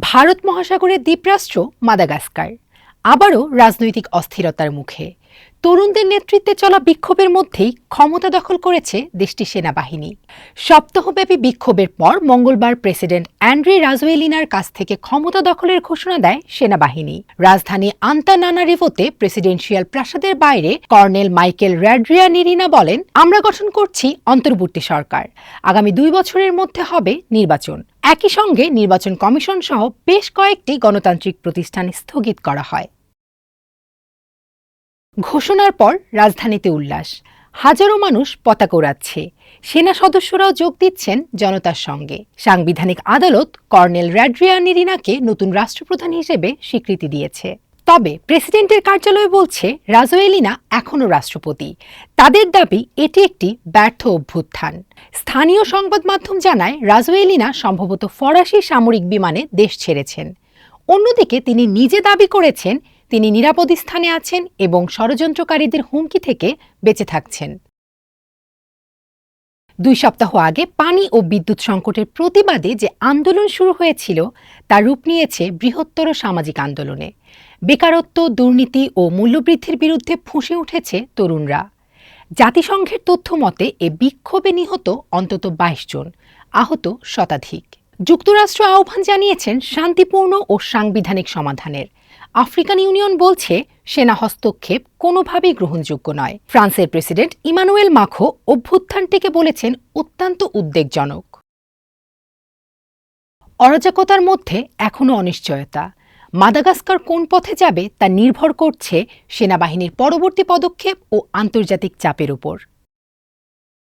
ভারত মহাসাগরের দ্বীপরাষ্ট্র মাদাগাস্কার। আবারও রাজনৈতিক অস্থিরতার মুখে। তরুণদের নেতৃত্বে চলা বিক্ষোভের মধ্যেই ক্ষমতা দখল করেছে দেশটির সেনাবাহিনী। সপ্তাহব্যাপী বিক্ষোভের পর মঙ্গলবার প্রেসিডেন্ট অ্যান্ড্রি রাজওয়েলিনার কাছ থেকে ক্ষমতা দখলের ঘোষণা দেয় সেনাবাহিনী। রাজধানী আন্তানানারিভোতে প্রেসিডেন্সিয়াল প্রাসাদের বাইরে কর্নেল মাইকেল র্যাড্রিয়া নিরিনা বলেন, আমরা গঠন করছি অন্তর্বর্তী সরকার। আগামী দুই বছরের মধ্যে হবে নির্বাচন। একই সঙ্গে নির্বাচন কমিশন সহ বেশ কয়েকটি গণতান্ত্রিক প্রতিষ্ঠান স্থগিত করা হয়। ঘোষণার পর রাজধানীতে উল্লাস। হাজারো মানুষ পতাকা ওড়াচ্ছে সেনা সদস্যরাও যোগ দিচ্ছেন জনতার সঙ্গে। সাংবিধানিক আদালত কর্নেল র্যাড্রিয়া নিরিনাকে নতুন রাষ্ট্রপ্রধান হিসেবে স্বীকৃতি দিয়েছে। তবে প্রেসিডেন্টের কার্যালয় বলছে রাজওয়েলিনা এখনও রাষ্ট্রপতি। তাদের দাবি, এটি একটি ব্যর্থ অভ্যুত্থান। স্থানীয় সংবাদ মাধ্যম জানায় রাজওয়েলিনা সম্ভবত ফরাসি সামরিক বিমানে দেশ ছেড়েছেন। অন্যদিকে তিনি নিজে দাবি করেছেন তিনি নিরাপদ স্থানে আছেন এবং ষড়যন্ত্রকারীদের হুমকি থেকে বেঁচে থাকছেন। দুই সপ্তাহ আগে পানি ও বিদ্যুৎ সংকটের প্রতিবাদে যে আন্দোলন শুরু হয়েছিল, তা রূপ নিয়েছে বৃহত্তর সামাজিক আন্দোলনে। বেকারত্ব, দুর্নীতি ও মূল্যবৃদ্ধির বিরুদ্ধে ফুঁসে উঠেছে তরুণরা। জাতিসংঘের তথ্য মতে, এ বিক্ষোভে নিহত অন্তত বাইশ জন, আহত শতাধিক। যুক্তরাষ্ট্র আহ্বান জানিয়েছেন শান্তিপূর্ণ ও সাংবিধানিক সমাধানের। আফ্রিকান ইউনিয়ন বলছে, সেনা হস্তক্ষেপ কোনোভাবেই গ্রহণযোগ্য নয়। ফ্রান্সের প্রেসিডেন্ট ইমানুয়েল মাখো অভ্যুত্থানটিকে বলেছেন, অত্যন্ত উদ্বেগজনক। অরাজকতার মধ্যে এখনও অনিশ্চয়তা। মাদাগাস্কার কোন পথে যাবে তা নির্ভর করছে সেনাবাহিনীর পরবর্তী পদক্ষেপ ও আন্তর্জাতিক চাপের উপর।